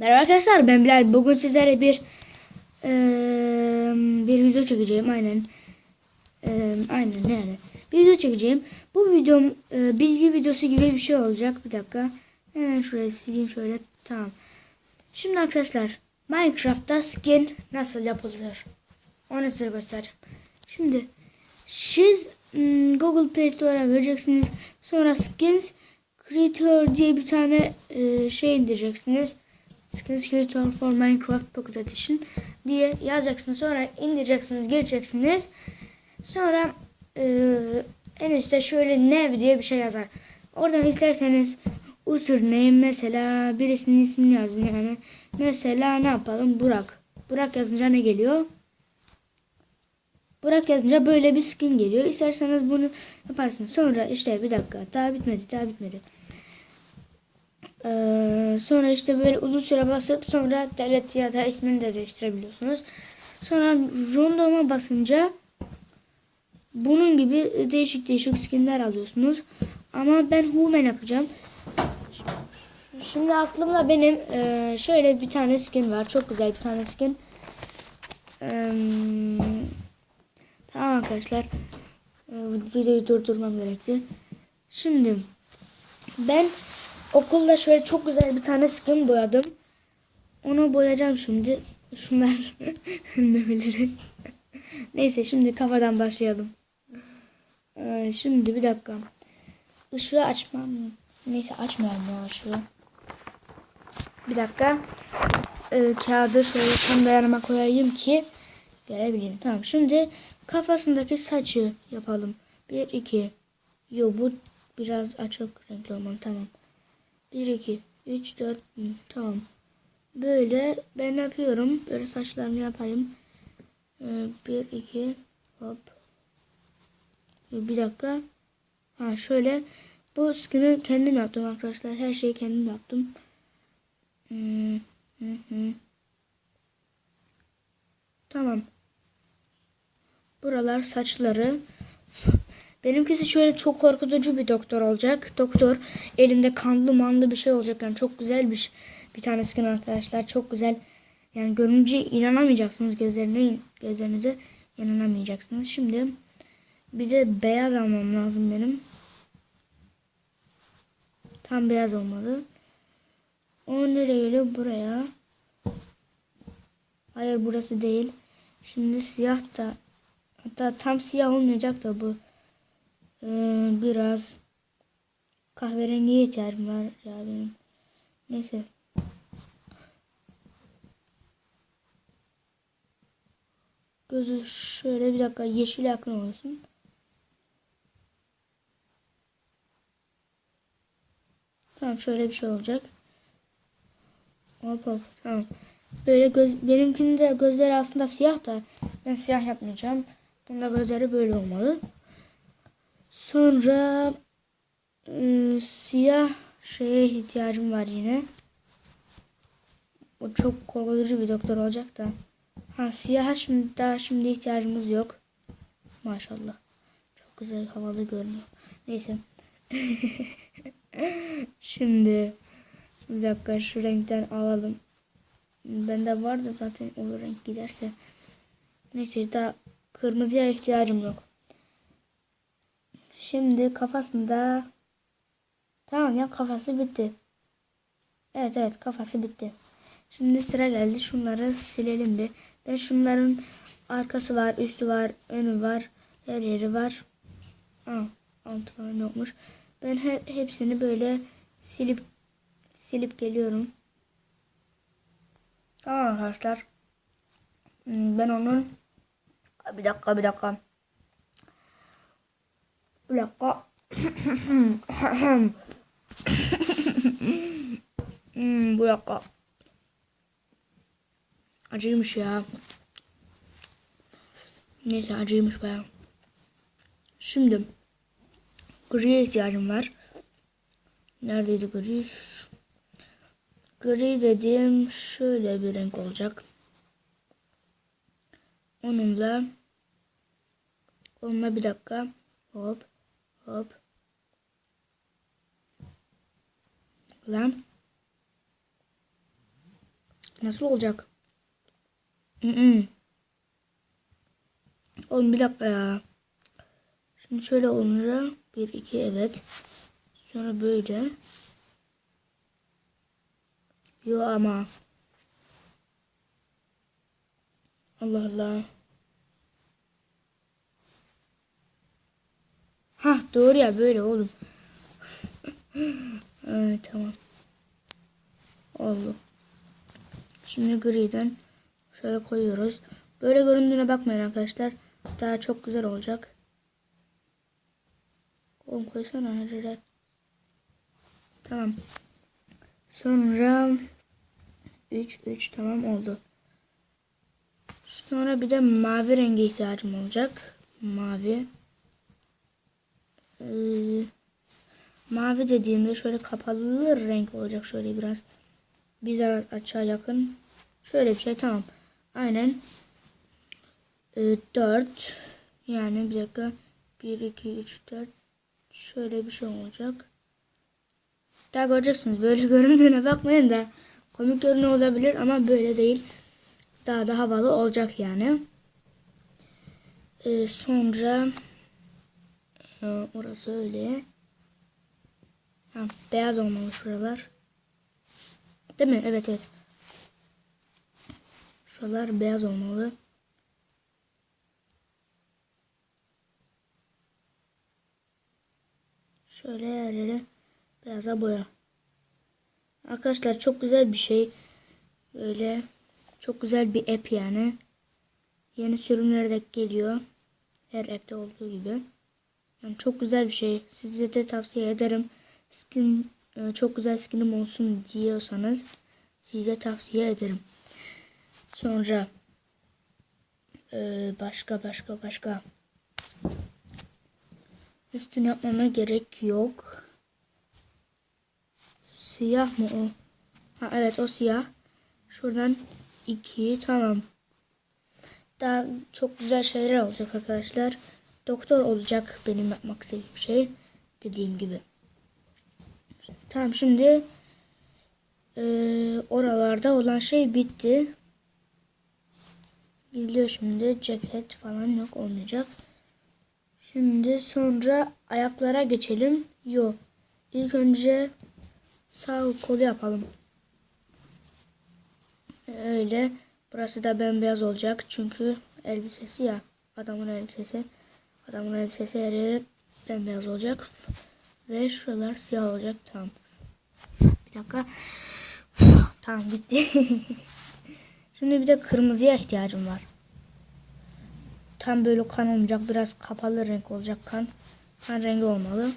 Merhaba arkadaşlar ben Bilal. Bugün sizlere bir eee, bir video çekeceğim aynen. Eee, aynen yani. Bir video çekeceğim. Bu videom eee, bilgi videosu gibi bir şey olacak. Bir dakika. Hemen şuraya sileyim şöyle. Tamam. Şimdi arkadaşlar Minecraft'ta skin nasıl yapılır? Onu size göstereceğim. Şimdi siz hmm, Google Play Store'a gireceksiniz. Sonra Skins Creator diye bir tane e, şey indireceksiniz. Skins Creator for Minecraft Pocket Edition diye yazacaksınız. Sonra indireceksiniz, gireceksiniz. Sonra e, en üstte şöyle nev diye bir şey yazar. Oradan isterseniz username mesela birisinin ismini yazın yani. Mesela ne yapalım? Burak. Burak yazınca ne geliyor? Burak yazınca böyle bir skin geliyor. İsterseniz bunu yaparsınız. Sonra işte bir dakika daha bitmedi daha bitmedi. Ee, sonra işte böyle uzun süre basıp sonra devlet ya da ismini de değiştirebiliyorsunuz. Sonra random'a basınca bunun gibi değişik değişik skinler alıyorsunuz. Ama ben human yapacağım. Şimdi aklımda benim e, şöyle bir tane skin var. Çok güzel bir tane skin. Eee Tamam arkadaşlar. Ee, Videoyu durdurmam gerekti. Şimdi ben okulda şöyle çok güzel bir tane skin boyadım. Onu boyayacağım şimdi. Şunlar memeleri. Neyse şimdi kafadan başlayalım. Ee, şimdi bir dakika. Işığı açmam. Neyse açmıyorum ya ışığı. Bir dakika. Ee, kağıdı şöyle tam da yanıma koyayım ki görebileyim. Tamam şimdi kafasındaki saçı yapalım. 1 2 Yo bu biraz açık renkli olmalı. Tamam. 1 2 3 4 tamam. Böyle ben yapıyorum. Böyle saçlarını yapayım. 1 2 hop. Bir dakika. Ha şöyle bu skin'i kendim yaptım arkadaşlar. Her şeyi kendim yaptım. Tamam. Buralar saçları. Benimkisi şöyle çok korkutucu bir doktor olacak. Doktor elinde kanlı manlı bir şey olacak. Yani çok güzel bir bir tane skin arkadaşlar. Çok güzel. Yani görünce inanamayacaksınız gözlerine gözlerinize inanamayacaksınız. Şimdi bir de beyaz almam lazım benim. Tam beyaz olmalı. O nereye geliyor? Buraya. Hayır burası değil. Şimdi siyah da hatta tam siyah olmayacak da bu ee, biraz kahverengiye ihtiyacım var ya benim. Neyse. Gözü şöyle bir dakika yeşil yakın olsun. Tamam şöyle bir şey olacak. Hop hop tamam. Böyle göz, benimkinde gözleri aslında siyah da ben siyah yapmayacağım. Bunda gözleri böyle olmalı. Sonra ıı, siyah şeye ihtiyacım var yine. O çok korkutucu bir doktor olacak da. Ha siyah şimdi daha şimdi ihtiyacımız yok. Maşallah. Çok güzel havalı görünüyor. Neyse. şimdi bir dakika şu renkten alalım. Bende var da zaten o renk giderse. Neyse daha kırmızıya ihtiyacım yok. Şimdi kafasında tamam ya kafası bitti. Evet evet kafası bitti. Şimdi sıra geldi. Şunları silelim bir. Ben şunların arkası var, üstü var, önü var, her yeri var. Aa, altı falan yokmuş. Ben he, hepsini böyle silip silip geliyorum. Tamam arkadaşlar. Hmm, Ben onun bir dakika bir dakika. Bir dakika. hmm, bu dakika. Acıymış ya. Neyse acıymış baya. Şimdi griye ihtiyacım var. Neredeydi gri? Gri dediğim şöyle bir renk olacak. Onunla onunla bir dakika. Hop hop. Lan. Nasıl olacak? Mm-mm. Oğlum bir dakika ya. Şimdi şöyle olunca 1 2 evet. Sonra böyle. Yo ama. Allah Allah. Ha doğru ya böyle oğlum. evet tamam. Oldu. Şimdi griden şöyle koyuyoruz. Böyle göründüğüne bakmayın arkadaşlar. Daha çok güzel olacak. Oğlum koysana nereye? Tamam. Sonra 3 3 tamam oldu. Sonra bir de mavi rengi ihtiyacım olacak. Mavi. Ee, mavi dediğimde şöyle kapalı renk olacak şöyle biraz. Biraz açığa yakın. Şöyle bir şey tamam. Aynen. Ee, 4 yani bir dakika 1 2 3 4 şöyle bir şey olacak. Daha göreceksiniz. Böyle göründüğüne bakmayın da komik görünüyor olabilir ama böyle değil. Daha da havalı olacak yani. Ee, sonra e, orası öyle. Ha, beyaz olmalı şuralar. Değil mi? Evet evet. Şuralar beyaz olmalı. Şöyle her yere beyaza boya. Arkadaşlar çok güzel bir şey. Böyle çok güzel bir app yani. Yeni sürümler de geliyor. Her app'te olduğu gibi. Yani çok güzel bir şey. Size de tavsiye ederim. Skin e, çok güzel skinim olsun diyorsanız size tavsiye ederim. Sonra e, başka başka başka üstünü yapmama gerek yok. Siyah mı o? Ha evet o siyah. Şuradan iki tamam. Daha çok güzel şeyler olacak arkadaşlar. Doktor olacak benim yapmak istediğim şey. Dediğim gibi. Tamam şimdi e, oralarda olan şey bitti. Geliyor şimdi ceket falan yok olmayacak. Şimdi sonra ayaklara geçelim. Yok. İlk önce sağ kolu yapalım. Öyle. Burası da bembeyaz olacak. Çünkü elbisesi ya. Adamın elbisesi. Adamın elbisesi her yeri bembeyaz olacak. Ve şuralar siyah olacak. Tamam. Bir dakika. Tamam bitti. Şimdi bir de kırmızıya ihtiyacım var. Tam böyle kan olmayacak. Biraz kapalı renk olacak kan. Kan rengi olmalı.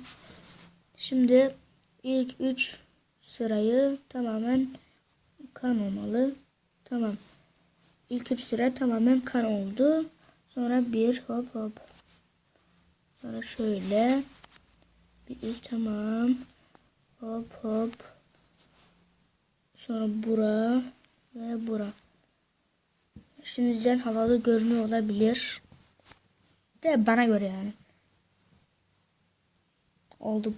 Şimdi ilk 3 sırayı tamamen kan olmalı. Tamam. İlk 3 sıra tamamen kan oldu. Sonra bir hop hop. Sonra şöyle. Bir üst tamam. Hop hop. Sonra bura ve bura. Şimdiden havalı görünüyor olabilir. De bana göre yani. Oldu.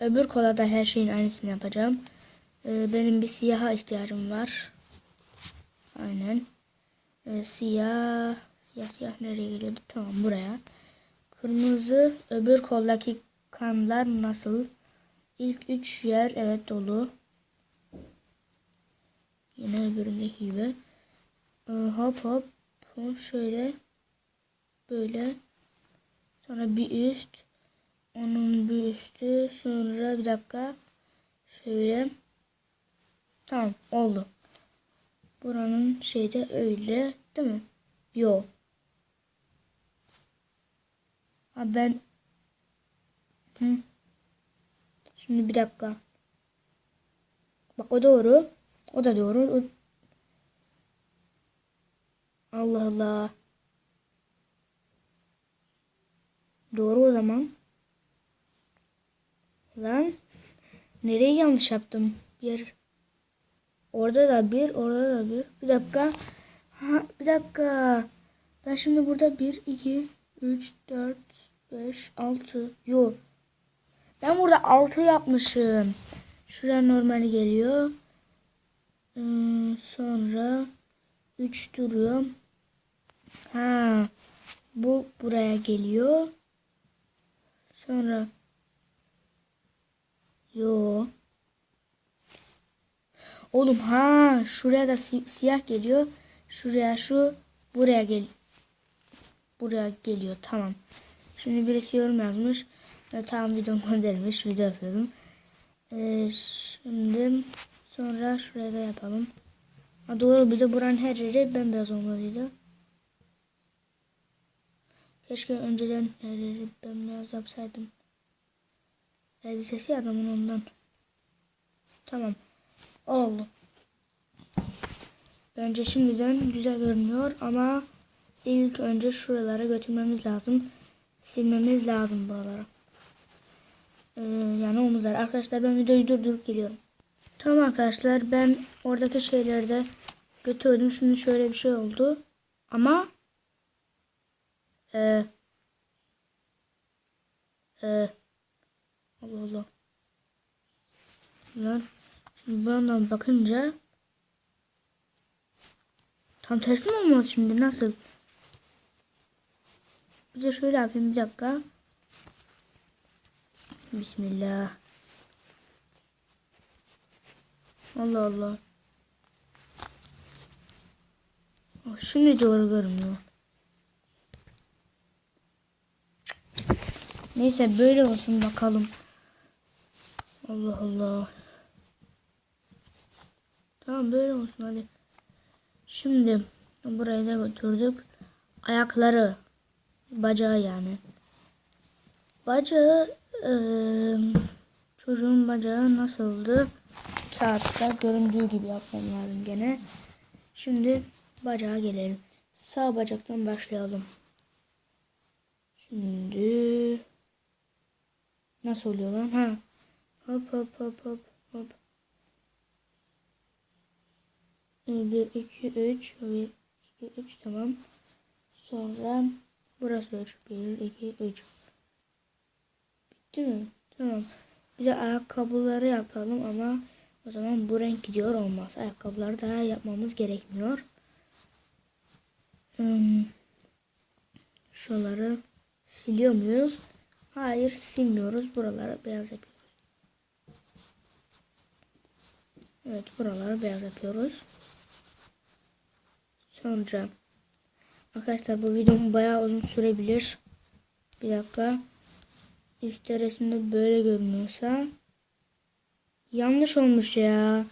Öbür kola da her şeyin aynısını yapacağım. Ee, benim bir siyaha ihtiyacım var. Aynen. Ee, siyah. Siyah siyah nereye geliyordu? Tamam buraya. Kırmızı öbür koldaki kanlar nasıl? İlk üç yer evet dolu. Yine öbüründeki gibi. Ee, hop hop. Hop şöyle. Böyle. Sonra bir üst. Onun bir üstü. Sonra bir dakika. Şöyle. Tamam oldu. Buranın şeyde öyle değil mi? Yok. Ha ben Hı. Şimdi bir dakika. Bak o doğru. O da doğru. O... Allah Allah. Doğru o zaman. Lan. Nereye yanlış yaptım? Bir. Orada da bir. Orada da bir. Bir dakika. Ha, bir dakika. Ben şimdi burada 1, 2, 3, 4, 5, 6. Yok. Ben burada 6 yapmışım. Şuraya normal geliyor. Ee, sonra 3 duruyor. Ha, bu buraya geliyor. Sonra yo. Oğlum ha şuraya da si- siyah geliyor. Şuraya şu buraya gel. Buraya geliyor tamam. Şimdi birisi yorum yazmış. Ve tamam video göndermiş. Video yapıyordum. Ee, şimdi sonra şuraya da yapalım. Ha, doğru bir de buranın her yeri bembeyaz olmalıydı. Keşke önceden her yeri bembeyaz yapsaydım. Elbisesi adamın ondan. Tamam. Oldu. Bence şimdiden güzel görünüyor ama ilk önce şuralara götürmemiz lazım. Silmemiz lazım buraları. Ee, yani omuzlar. Arkadaşlar ben videoyu durdurup geliyorum. Tamam arkadaşlar ben oradaki şeyleri de götürdüm. Şimdi şöyle bir şey oldu. Ama e, e, Allah Allah. Lan şimdi buradan bakınca tam tersi mi olmaz şimdi nasıl? Bir de şöyle yapayım bir dakika. Bismillah. Allah Allah. Şimdi doğru görünüyor. Neyse böyle olsun bakalım. Allah Allah. Tamam böyle olsun hadi. Şimdi burayı da götürdük. Ayakları. Bacağı yani. Bacağı eee, çocuğun bacağı nasıldı? Kağıtta göründüğü gibi yapmam lazım gene. Şimdi bacağa gelelim. Sağ bacaktan başlayalım. Şimdi nasıl oluyor lan? Ha. Hop hop hop hop hop. 1 2 3 1 2 3 tamam. Sonra burası 3 1 2 3. Bitti mi? Tamam. Bir de ayakkabıları yapalım ama o zaman bu renk gidiyor olmaz. Ayakkabıları daha yapmamız gerekmiyor. Hmm. Şuraları siliyor muyuz? Hayır silmiyoruz. Buraları beyaz yapıyoruz. Evet buraları beyaz yapıyoruz. Sonra arkadaşlar bu videom bayağı uzun sürebilir. Bir dakika. Üstte resimde böyle görünüyorsa yanlış olmuş ya.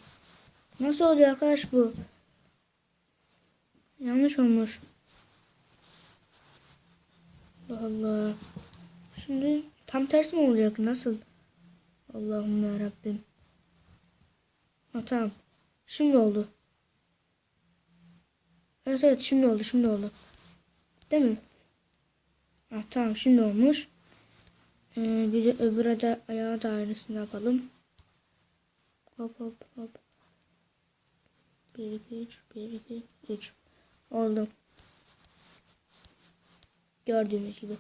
Nasıl oluyor arkadaş bu? Yanlış olmuş. Allah Allah. Şimdi tam tersi mi olacak? Nasıl? Allah'ım ya Rabbim. Ha tamam. Şimdi oldu. Evet evet şimdi oldu şimdi oldu. Değil mi? Ha tamam şimdi olmuş. Ee, bir de öbüre de ayağı da aynısını yapalım. Hop hop hop. 1 2 3 1 2 3 oldu. Gördüğünüz gibi.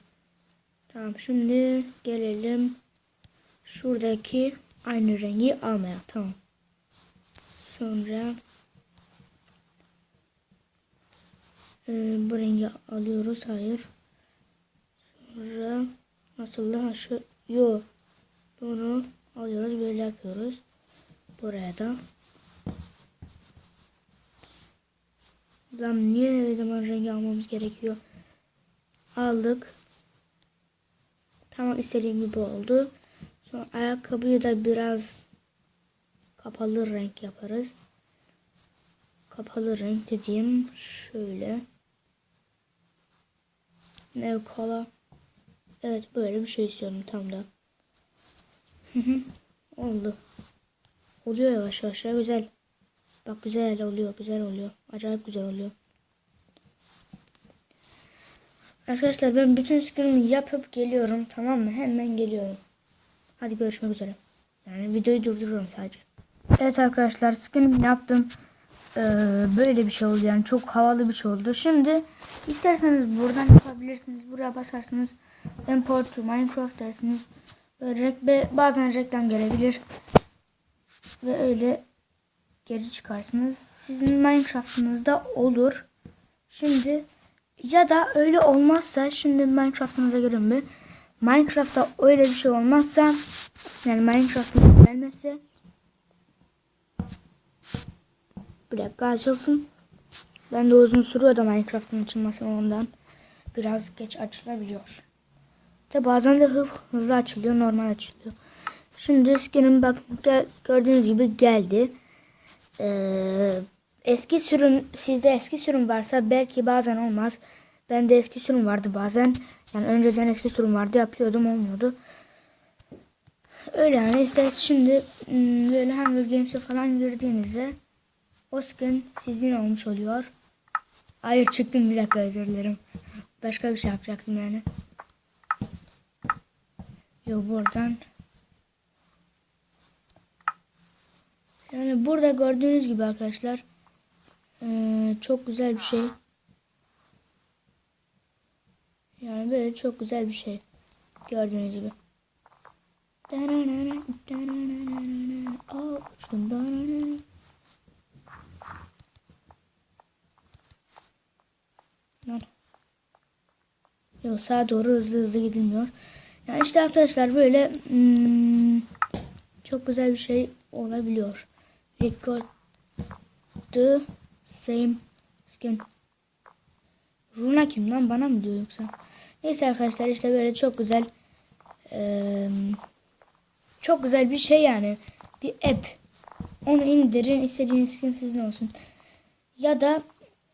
Tamam şimdi gelelim şuradaki aynı rengi almaya. Tamam. Sonra e, bu rengi alıyoruz. Hayır. Sonra nasıl da şu yok. Bunu alıyoruz böyle yapıyoruz. Buraya da. Lan niye her zaman rengi almamız gerekiyor? Aldık. Tamam istediğim gibi oldu. Sonra ayakkabıyı da biraz kapalı renk yaparız. Kapalı renk dediğim şöyle. Ne kola. Evet böyle bir şey istiyorum tam da. Oldu. Oluyor yavaş yavaş ya güzel. Bak güzel oluyor güzel oluyor. Acayip güzel oluyor. Arkadaşlar ben bütün screen'i yapıp geliyorum tamam mı? Hemen geliyorum. Hadi görüşmek üzere. Yani videoyu durduruyorum sadece. Evet arkadaşlar screen'imi yaptım. Ee, böyle bir şey oldu yani çok havalı bir şey oldu. Şimdi isterseniz buradan yapabilirsiniz. Buraya basarsınız. Import to Minecraft dersiniz. Böyle bazen reklam gelebilir. Ve öyle geri çıkarsınız. Sizin Minecraft'ınızda olur. Şimdi ya da öyle olmazsa şimdi Minecraft'ınıza girin bir. Minecraft'ta öyle bir şey olmazsa yani Minecraft'ın gelmesi bir dakika açılsın. Ben de uzun sürüyor da Minecraft'ın açılması ondan biraz geç açılabiliyor. De bazen de hız, hızlı açılıyor, normal açılıyor. Şimdi skin'im bak gördüğünüz gibi geldi. Ee, eski sürüm sizde eski sürüm varsa belki bazen olmaz. Bende eski sürüm vardı bazen. Yani önceden eski sürüm vardı yapıyordum olmuyordu. Öyle yani işte şimdi hmm, böyle Hunger Games'e falan girdiğinizde o skin sizin olmuş oluyor. Hayır çıktım bir dakika özür dilerim. Başka bir şey yapacaktım yani. Yok buradan. Yani burada gördüğünüz gibi arkadaşlar eee, çok güzel bir şey. Yani böyle çok güzel bir şey. Gördüğünüz gibi. Aa, uçtum. Lan. Yok sağa doğru hızlı hızlı gidilmiyor. Yani işte arkadaşlar böyle hmm, çok güzel bir şey olabiliyor. Record the same skin. Runa kim lan bana mı diyor yoksa? Neyse arkadaşlar işte böyle çok güzel eee, çok güzel bir şey yani. Bir app. Onu indirin istediğiniz skin sizin olsun. Ya da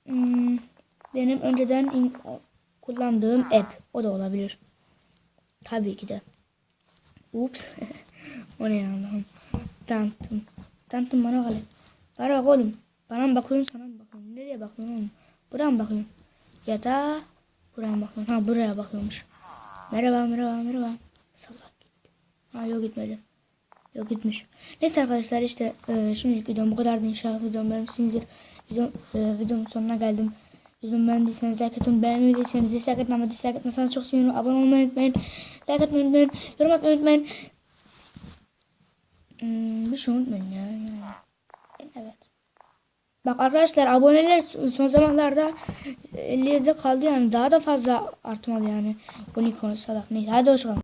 hmm, benim önceden kullandığım app. O da olabilir. Tabii ki de. Ups. o ne Allah'ım. Tanıttım. Tanıttım bana kale. Bana bak oğlum. Bana mı bakıyorsun sana mı bakıyorsun? Nereye bakıyorsun oğlum? Buraya mı bakıyorsun? Ya da buraya mı bakıyorsun? Ha buraya bakıyormuş. Merhaba merhaba merhaba. Salak gitti. Ha yok gitmedi. Yok gitmiş. Neyse arkadaşlar işte e, şimdilik videom bu kadardı inşallah videomu beğenmişsinizdir. Video, e, videomun sonuna geldim. Videomu beğendiyseniz like atın. Beğenmediyseniz dislike atın ama dislike atmasanız çok sevinirim. Abone olmayı unutmayın. Like atmayı unutmayın. Yorum atmayı unutmayın. Hmm, bir şey unutmayın ya. Evet. Bak arkadaşlar aboneler son zamanlarda 57'de kaldı yani daha da fazla artmalı yani. 12 konu salak neyse hadi hoşçakalın.